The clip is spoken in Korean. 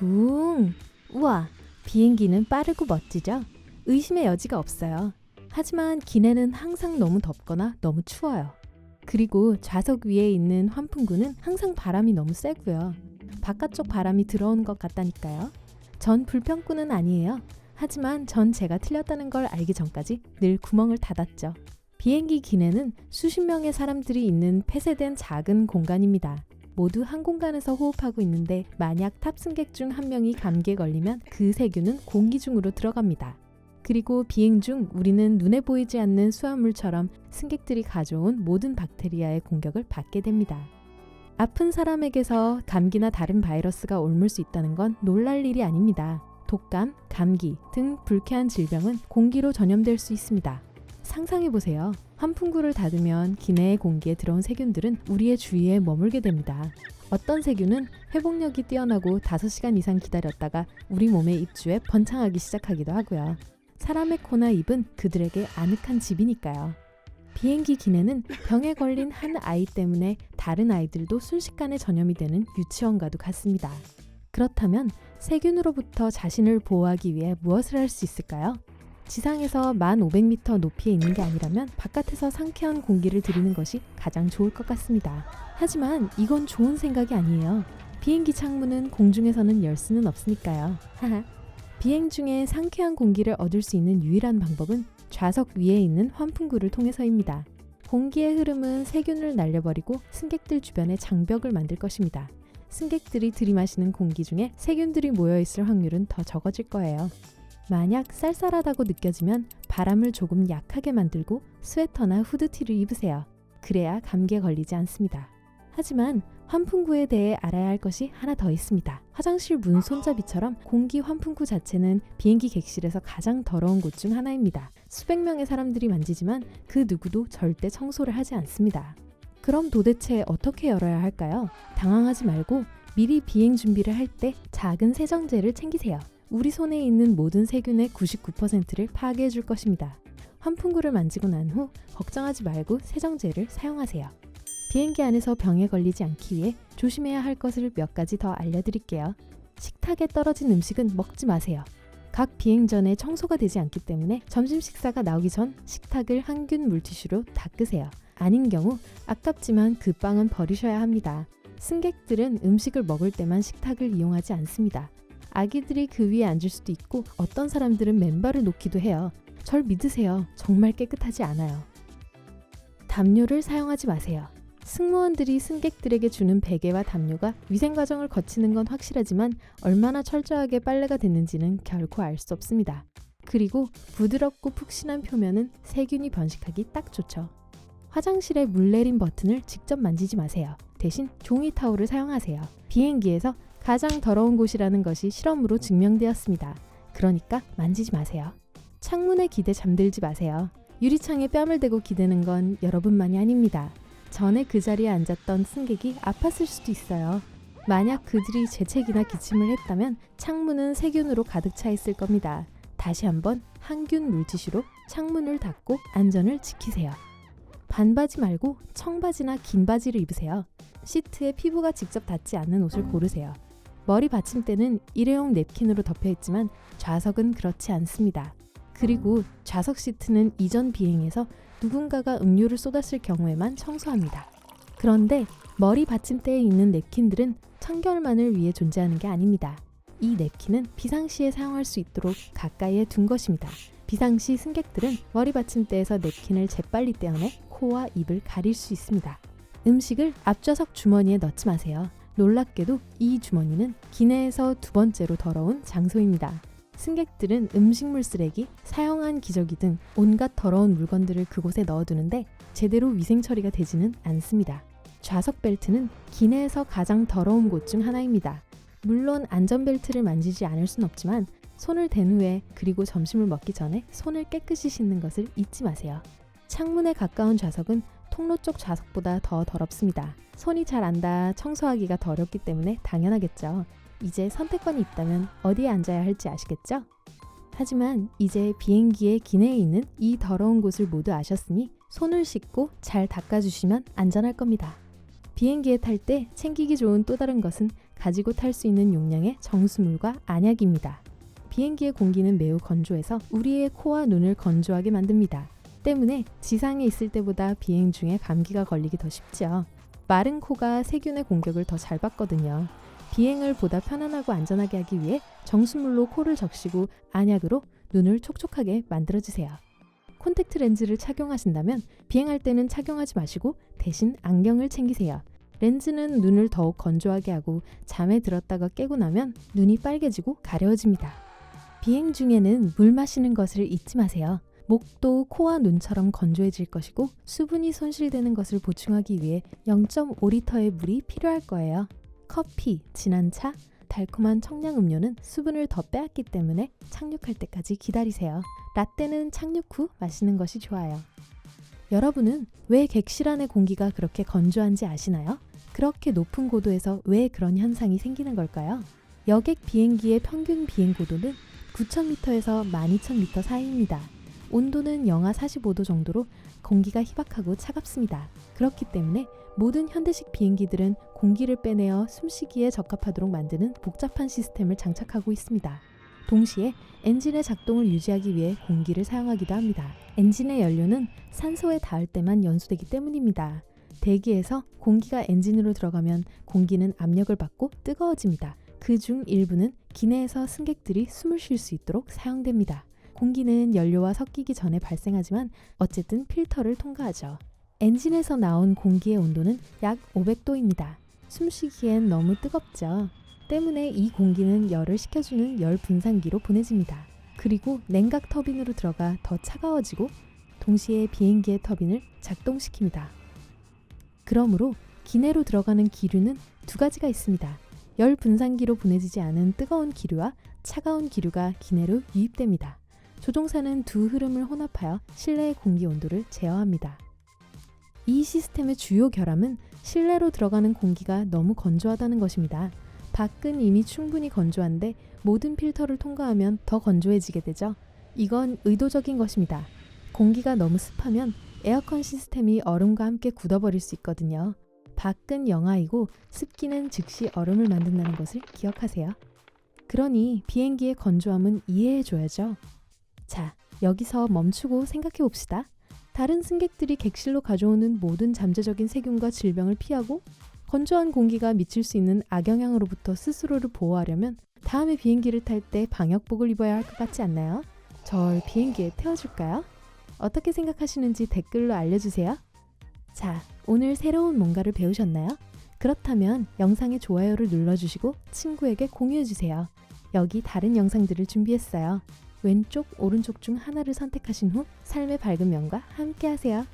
붕! 우와, 비행기는 빠르고 멋지죠? 의심의 여지가 없어요. 하지만 기내는 항상 너무 덥거나 너무 추워요. 그리고 좌석 위에 있는 환풍구는 항상 바람이 너무 세고요. 바깥쪽 바람이 들어오는 것 같다니까요. 전 불평꾼은 아니에요. 하지만 전 제가 틀렸다는 걸 알기 전까지 늘 구멍을 닫았죠. 비행기 기내는 수십 명의 사람들이 있는 폐쇄된 작은 공간입니다. 모두 한 공간에서 호흡하고 있는데 만약 탑승객 중 한 명이 감기에 걸리면 그 세균은 공기 중으로 들어갑니다. 그리고 비행 중 우리는 눈에 보이지 않는 수화물처럼 승객들이 가져온 모든 박테리아의 공격을 받게 됩니다. 아픈 사람에게서 감기나 다른 바이러스가 옮을 수 있다는 건 놀랄 일이 아닙니다. 독감, 감기 등 불쾌한 질병은 공기로 전염될 수 있습니다. 상상해 보세요. 환풍구를 닫으면 기내의 공기에 들어온 세균들은 우리의 주위에 머물게 됩니다. 어떤 세균은 회복력이 뛰어나고 5시간 이상 기다렸다가 우리 몸의 입주에 번창하기 시작하기도 하고요. 사람의 코나 입은 그들에게 아늑한 집이니까요. 비행기 기내는 병에 걸린 한 아이 때문에 다른 아이들도 순식간에 전염이 되는 유치원과도 같습니다. 그렇다면 세균으로부터 자신을 보호하기 위해 무엇을 할 수 있을까요? 지상에서 1500m 높이에 있는 게 아니라면 바깥에서 상쾌한 공기를 들이는 것이 가장 좋을 것 같습니다. 하지만 이건 좋은 생각이 아니에요. 비행기 창문은 공중에서는 열 수는 없으니까요. 하하. 비행 중에 상쾌한 공기를 얻을 수 있는 유일한 방법은 좌석 위에 있는 환풍구를 통해서입니다. 공기의 흐름은 세균을 날려버리고 승객들 주변에 장벽을 만들 것입니다. 승객들이 들이마시는 공기 중에 세균들이 모여있을 확률은 더 적어질 거예요. 만약 쌀쌀하다고 느껴지면 바람을 조금 약하게 만들고 스웨터나 후드티를 입으세요. 그래야 감기에 걸리지 않습니다. 하지만 환풍구에 대해 알아야 할 것이 하나 더 있습니다. 화장실 문 손잡이처럼 공기 환풍구 자체는 비행기 객실에서 가장 더러운 곳 중 하나입니다. 수백 명의 사람들이 만지지만 그 누구도 절대 청소를 하지 않습니다. 그럼 도대체 어떻게 열어야 할까요? 당황하지 말고 미리 비행 준비를 할 때 작은 세정제를 챙기세요. 우리 손에 있는 모든 세균의 99%를 파괴해 줄 것입니다. 환풍구를 만지고 난 후 걱정하지 말고 세정제를 사용하세요. 비행기 안에서 병에 걸리지 않기 위해 조심해야 할 것을 몇 가지 더 알려드릴게요. 식탁에 떨어진 음식은 먹지 마세요. 각 비행 전에 청소가 되지 않기 때문에 점심 식사가 나오기 전 식탁을 항균 물티슈로 닦으세요. 아닌 경우 아깝지만 그 빵은 버리셔야 합니다. 승객들은 음식을 먹을 때만 식탁을 이용하지 않습니다. 아기들이 그 위에 앉을 수도 있고 어떤 사람들은 맨발을 놓기도 해요. 절 믿으세요. 정말 깨끗하지 않아요. 담요를 사용하지 마세요. 승무원들이 승객들에게 주는 베개와 담요가 위생 과정을 거치는 건 확실하지만 얼마나 철저하게 빨래가 됐는지는 결코 알 수 없습니다. 그리고 부드럽고 푹신한 표면은 세균이 번식하기 딱 좋죠. 화장실에 물 내림 버튼을 직접 만지지 마세요. 대신 종이 타올을 사용하세요. 비행기에서 가장 더러운 곳이라는 것이 실험으로 증명되었습니다. 그러니까 만지지 마세요. 창문에 기대 잠들지 마세요. 유리창에 뺨을 대고 기대는 건 여러분만이 아닙니다. 전에 그 자리에 앉았던 승객이 아팠을 수도 있어요. 만약 그들이 재채기나 기침을 했다면 창문은 세균으로 가득 차 있을 겁니다. 다시 한번 항균 물티슈로 창문을 닫고 안전을 지키세요. 반바지 말고 청바지나 긴 바지를 입으세요. 시트에 피부가 직접 닿지 않는 옷을 고르세요. 머리 받침대는 일회용 냅킨으로 덮여 있지만 좌석은 그렇지 않습니다. 그리고 좌석 시트는 이전 비행에서 누군가가 음료를 쏟았을 경우에만 청소합니다. 그런데 머리 받침대에 있는 냅킨들은 청결만을 위해 존재하는 게 아닙니다. 이 냅킨은 비상시에 사용할 수 있도록 가까이에 둔 것입니다. 비상시 승객들은 머리 받침대에서 냅킨을 재빨리 떼어내 코와 입을 가릴 수 있습니다. 음식을 앞좌석 주머니에 넣지 마세요. 놀랍게도 이 주머니는 기내에서 두 번째로 더러운 장소입니다. 승객들은 음식물 쓰레기, 사용한 기저귀 등 온갖 더러운 물건들을 그곳에 넣어두는데 제대로 위생 처리가 되지는 않습니다. 좌석 벨트는 기내에서 가장 더러운 곳 중 하나입니다. 물론 안전벨트를 만지지 않을 순 없지만 손을 댄 후에 그리고 점심을 먹기 전에 손을 깨끗이 씻는 것을 잊지 마세요. 창문에 가까운 좌석은 통로 쪽 좌석보다 더 더럽습니다. 손이 잘 안 닿아 청소하기가 더 어렵기 때문에 당연하겠죠. 이제 선택권이 있다면 어디에 앉아야 할지 아시겠죠? 하지만 이제 비행기의 기내에 있는 이 더러운 곳을 모두 아셨으니 손을 씻고 잘 닦아주시면 안전할 겁니다. 비행기에 탈 때 챙기기 좋은 또 다른 것은 가지고 탈 수 있는 용량의 정수물과 안약입니다. 비행기의 공기는 매우 건조해서 우리의 코와 눈을 건조하게 만듭니다. 때문에 지상에 있을 때보다 비행 중에 감기가 걸리기 더 쉽죠. 마른 코가 세균의 공격을 더 잘 받거든요. 비행을 보다 편안하고 안전하게 하기 위해 정수물로 코를 적시고 안약으로 눈을 촉촉하게 만들어주세요. 콘택트 렌즈를 착용하신다면 비행할 때는 착용하지 마시고 대신 안경을 챙기세요. 렌즈는 눈을 더욱 건조하게 하고 잠에 들었다가 깨고 나면 눈이 빨개지고 가려워집니다. 비행 중에는 물 마시는 것을 잊지 마세요. 목도 코와 눈처럼 건조해질 것이고 수분이 손실되는 것을 보충하기 위해 0.5리터의 물이 필요할 거예요. 커피, 진한 차, 달콤한 청량 음료는 수분을 더 빼앗기 때문에 착륙할 때까지 기다리세요. 라떼는 착륙 후 마시는 것이 좋아요. 여러분은 왜 객실 안의 공기가 그렇게 건조한지 아시나요? 그렇게 높은 고도에서 왜 그런 현상이 생기는 걸까요? 여객 비행기의 평균 비행 고도는 9,000m에서 12,000m 사이입니다. 온도는 영하 45도 정도로 공기가 희박하고 차갑습니다. 그렇기 때문에 모든 현대식 비행기들은 공기를 빼내어 숨쉬기에 적합하도록 만드는 복잡한 시스템을 장착하고 있습니다. 동시에 엔진의 작동을 유지하기 위해 공기를 사용하기도 합니다. 엔진의 연료는 산소에 닿을 때만 연소되기 때문입니다. 대기에서 공기가 엔진으로 들어가면 공기는 압력을 받고 뜨거워집니다. 그 중 일부는 기내에서 승객들이 숨을 쉴 수 있도록 사용됩니다. 공기는 연료와 섞이기 전에 발생하지만 어쨌든 필터를 통과하죠. 엔진에서 나온 공기의 온도는 약 500도입니다. 숨쉬기엔 너무 뜨겁죠. 때문에 이 공기는 열을 식혀주는 열 분산기로 보내집니다. 그리고 냉각 터빈으로 들어가 더 차가워지고 동시에 비행기의 터빈을 작동시킵니다. 그러므로 기내로 들어가는 기류는 두 가지가 있습니다. 열 분산기로 보내지지 않은 뜨거운 기류와 차가운 기류가 기내로 유입됩니다. 조종사는 두 흐름을 혼합하여 실내의 공기 온도를 제어합니다. 이 시스템의 주요 결함은 실내로 들어가는 공기가 너무 건조하다는 것입니다. 밖은 이미 충분히 건조한데 모든 필터를 통과하면 더 건조해지게 되죠. 이건 의도적인 것입니다. 공기가 너무 습하면 에어컨 시스템이 얼음과 함께 굳어버릴 수 있거든요. 밖은 영하이고 습기는 즉시 얼음을 만든다는 것을 기억하세요. 그러니 비행기의 건조함은 이해해줘야죠. 자, 여기서 멈추고 생각해 봅시다. 다른 승객들이 객실로 가져오는 모든 잠재적인 세균과 질병을 피하고 건조한 공기가 미칠 수 있는 악영향으로부터 스스로를 보호하려면 다음에 비행기를 탈 때 방역복을 입어야 할 것 같지 않나요? 절 비행기에 태워줄까요? 어떻게 생각하시는지 댓글로 알려주세요. 자, 오늘 새로운 뭔가를 배우셨나요? 그렇다면 영상에 좋아요를 눌러주시고 친구에게 공유해주세요. 여기 다른 영상들을 준비했어요. 왼쪽, 오른쪽 중 하나를 선택하신 후 삶의 밝은 면과 함께 하세요.